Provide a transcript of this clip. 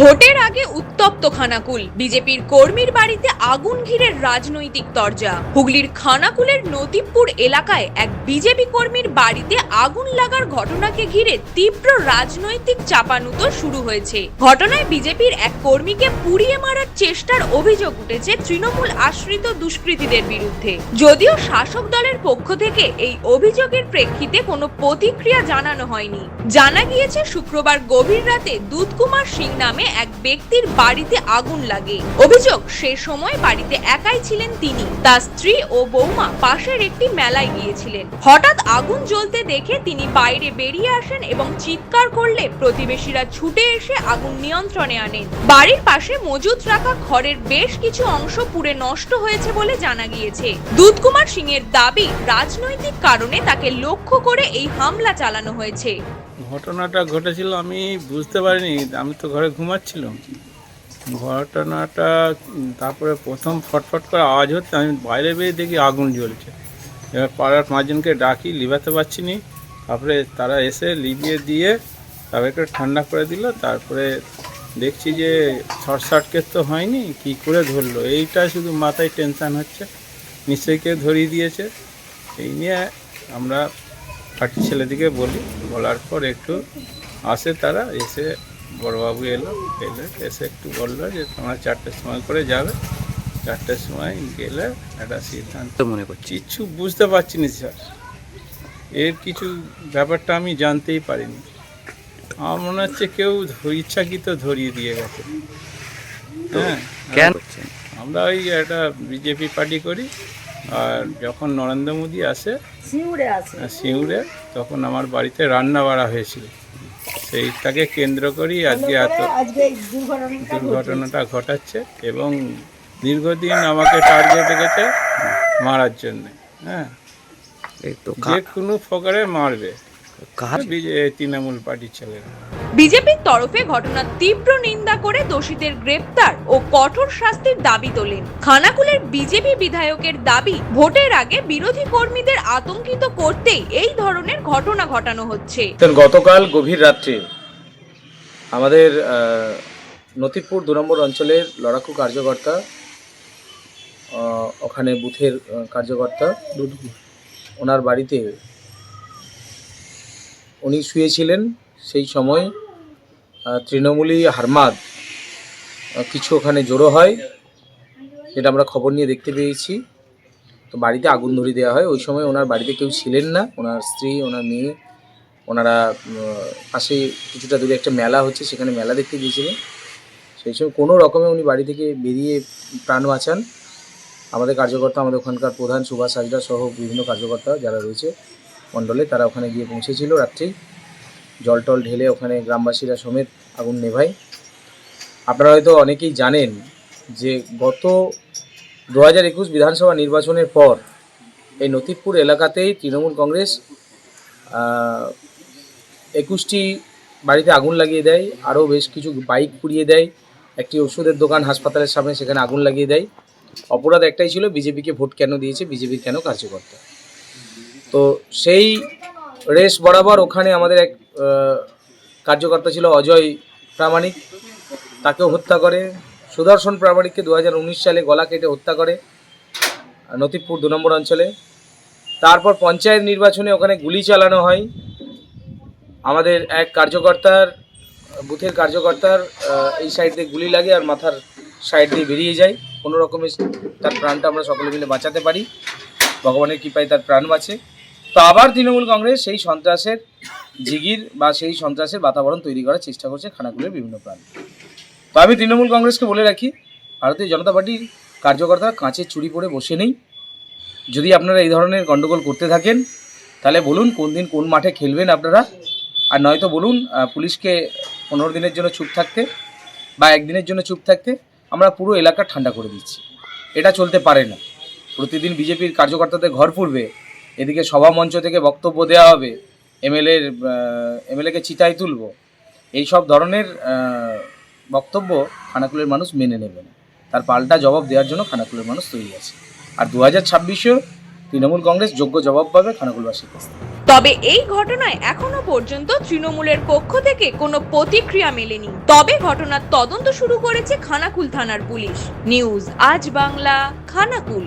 ভোটের আগে উত্তপ্ত খানাকুল। বিজেপির কর্মীর বাড়িতে আগুন ঘিরে রাজনৈতিক তরজা। হুগলির খানাকুলের নতিবপুর এলাকায় এক বিজেপি কর্মীর বাড়িতে আগুন লাগার ঘটনাকে ঘিরে তীব্র রাজনৈতিক চাপানুতো শুরু হয়েছে। ঘটনায় বিজেপির এক কর্মীকে পুড়িয়ে মারার চেষ্টার অভিযোগ উঠেছে তৃণমূল আশ্রিত দুষ্কৃতীদের বিরুদ্ধে। যদিও শাসক দলের পক্ষ থেকে এই অভিযোগের প্রেক্ষিতে কোনো প্রতিক্রিয়া জানানো হয়নি। জানা গিয়েছে, শুক্রবার গভীর রাতে দুধকুমার সিং নামে এক ব্যক্তির বাড়িতে আগুন লাগে। অভিযোগ, সে সময় বাড়িতে একাই ছিলেন তিনি। তার স্ত্রী ও বৌমা পাশের একটি মেলায় গিয়েছিলেন। হঠাৎ আগুন জ্বলতে দেখে তিনি বাইরে বেরিয়ে আসেন এবং চিৎকার করলে প্রতিবেশীরা ছুটে এসে আগুন নিয়ন্ত্রণে আনেন। বাড়ির পাশে মজুত রাখা ঘরের বেশ কিছু অংশ পুড়ে নষ্ট হয়েছে বলে জানা গিয়েছে। দুধকুমার সিং এর দাবি, রাজনৈতিক কারণে তাকে লক্ষ্য করে এই হামলা চালানো হয়েছে। ঘটনাটা ঘটেছিল, আমি বুঝতে পারিনি। আমি তো ঘরে ঘুমাচ্ছিলাম ঘটনাটা তারপরে প্রথম ফটফট করে আওয়াজ হচ্ছে, আমি বাইরে বেরিয়ে দেখি আগুন জ্বলছে। এবার পাড়ার পাঁচজনকে ডাকি লিভাতে পারছি নি। তারপরে তারা এসে লিভিয়ে দিয়ে তারপরে একটু ঠান্ডা করে দিল। তারপরে দেখছি যে শর্ট সার্কিট তো হয়নি, কি করে ধরলো? এইটা শুধু মাথায় টেনশান হচ্ছে, নিশ্চয়ই কেউ ধরিয়ে দিয়েছে। এই নিয়ে আমরা পার্টির ছেলেদিকে বলি, বলার পর একটু আসে তারা, এসে বড়বাবু এলো এলে এসে একটু বলল যে তোমরা চারটের সময় করে যাবে। চারটের সময় গেলে একটা সিদ্ধান্ত মনে করছি। কিছু বুঝতে পারছি না স্যার। এর কিছু ব্যাপারটা আমি জানতেই পারিনি। আমার মনে হচ্ছে কেউ ইচ্ছাকৃত ধরিয়ে দিয়ে গেছে। হ্যাঁ কেন? আমরা ওই একটা বিজেপি পার্টি করি আর যখন নরেন্দ্র মোদী আসে সিউড়ে তখন আমার বাড়িতে রান্না বাড়া হয়েছিল। সেইটাকে কেন্দ্র করি আজকে এত দুর্ঘটনাটা দুর্ঘটনাটা ঘটাচ্ছে এবং দীর্ঘদিন আমাকে টার্গেট রেখেছে মারার জন্য হ্যাঁ? এই তো যে কোনো ফকারে মারবে। তৃণমূল পার্টির ছেলেরা। বিজেপির তরফে ঘটনার তীব্র নিন্দা করে দোষীদের গ্রেপ্তার ও কঠোর শাস্তির দাবি তোলেন। খানাকুলের বিজেপি বিধায়কের দাবি ভোটের আগে বিরোধী কর্মীদের আতঙ্কিত করতেই এই ধরনের ঘটনা ঘটানো হচ্ছে। গতকাল গভীর রাত্রে আমাদের আহ, নতিবপুর দু নম্বর অঞ্চলের লড়াকু কার্যকর্তা ওখানে বুথের কার্যকর্তা ওনার বাড়িতে উনি শুয়েছিলেন। সেই সময় তৃণমূলী হারমাদ কিছু ওখানে জড়ো হয়, যেটা আমরা খবর নিয়ে দেখতে পেয়েছি। তো বাড়িতে আগুন ধরিয়ে দেওয়া হয়। ওই সময় ওনার বাড়িতে কেউ ছিলেন না। ওনার স্ত্রী, ওনার মেয়ে, ওনারা পাশে কিছুটা দূরে একটা মেলা হচ্ছে, সেখানে মেলা দেখতে গিয়েছিলেন। সেই সময় কোনো রকমে উনি বাড়ি থেকে বেরিয়ে প্রাণ বাঁচান। আমাদের কার্যকর্তা, আমাদের ওখানকার প্রধান সুভাষ হাজরা সহ বিভিন্ন কার্যকর্তা যারা রয়েছে মণ্ডলে, তারা ওখানে গিয়ে পৌঁছেছিল রাত্রেই জল টল ঢেলে ওখানে গ্রামবাসীরা সমেত আগুন নেভায়। আপনারা হয়তো অনেকেই জানেন যে গত দু হাজার একুশ বিধানসভা নির্বাচনের পর এই নতিবপুর এলাকাতেই তৃণমূল কংগ্রেস একুশটি বাড়িতে আগুন লাগিয়ে দেয়, আরও বেশ কিছু বাইক পুড়িয়ে দেয়, একটি ওষুধের দোকান হাসপাতালের সামনে সেখানে আগুন লাগিয়ে দেয়। অপরাধ একটাই ছিল, বিজেপিকে ভোট কেন দিয়েছে, বিজেপির কেন কার্যকর্তা? তো সেই রেস বরাবর ওখানে আমাদের এক কার্যকর্তা ছিল অজয় প্রামাণিক। তাকেও হত্যা করে। সুদর্শন প্রামাণিককে দু হাজার উনিশ সালে গলা কেটে হত্যা করে নতিবপুর দু নম্বর অঞ্চলে। তারপর পঞ্চায়েত নির্বাচনে ওখানে গুলি চালানো হয়। আমাদের এক কার্যকর্তার, বুথের কার্যকর্তার এই সাইড দিয়ে গুলি লাগে আর মাথার সাইড দিয়ে বেরিয়ে যায়। কোনো রকমে তার প্রাণটা আমরা সকলে মিলে বাঁচাতে পারি। ভগবানের কৃপায় তার প্রাণ বাঁচে। তো আবার তৃণমূল কংগ্রেস সেই সন্ত্রাসের জিগির বা সেই সন্ত্রাসের বাতাবরণ তৈরি করার চেষ্টা করছে খানাকুলের বিভিন্ন প্রাণ। তো আমি তৃণমূল কংগ্রেসকে বলে রাখি, ভারতীয় জনতা পার্টির কার্যকর্তা কাঁচের চুরি পরে বসে নেই। যদি আপনারা এই ধরনের গণ্ডগোল করতে থাকেন, তাহলে বলুন কোন দিন কোন মাঠে খেলবেন আপনারা। আর নয়তো বলুন পুলিশকে পনেরো দিনের জন্য চুপ থাকতে বা একদিনের জন্য চুপ থাকতে আমরা পুরো এলাকা ঠান্ডা করে দিচ্ছি। এটা চলতে পারে না। প্রতিদিন বিজেপির কার্যকর্তাদের ঘর পুড়বে। এদিকে সভা মঞ্চ থেকে বক্তব্য দেওয়া হবে। এমএলএর এমএলএকে চিতায় তুলব। এই সব ধরনের বক্তব্য খানাকুলের মানুষ মেনে নেবে না। তার পাল্টা জবাব দেওয়ার জন্য খানাকুলের মানুষ তৈরি আছে। আর দু হাজার ছাব্বিশেও তৃণমূল কংগ্রেস যোগ্য জবাব পাবে খানাকুলবাসীর কাছ তবে এই ঘটনায় এখনও পর্যন্ত তৃণমূলের পক্ষ থেকে কোনো প্রতিক্রিয়া মেলেনি। তবে ঘটনার তদন্ত শুরু করেছে খানাকুল থানার পুলিশ। নিউজ আজ বাংলা, খানাকুল।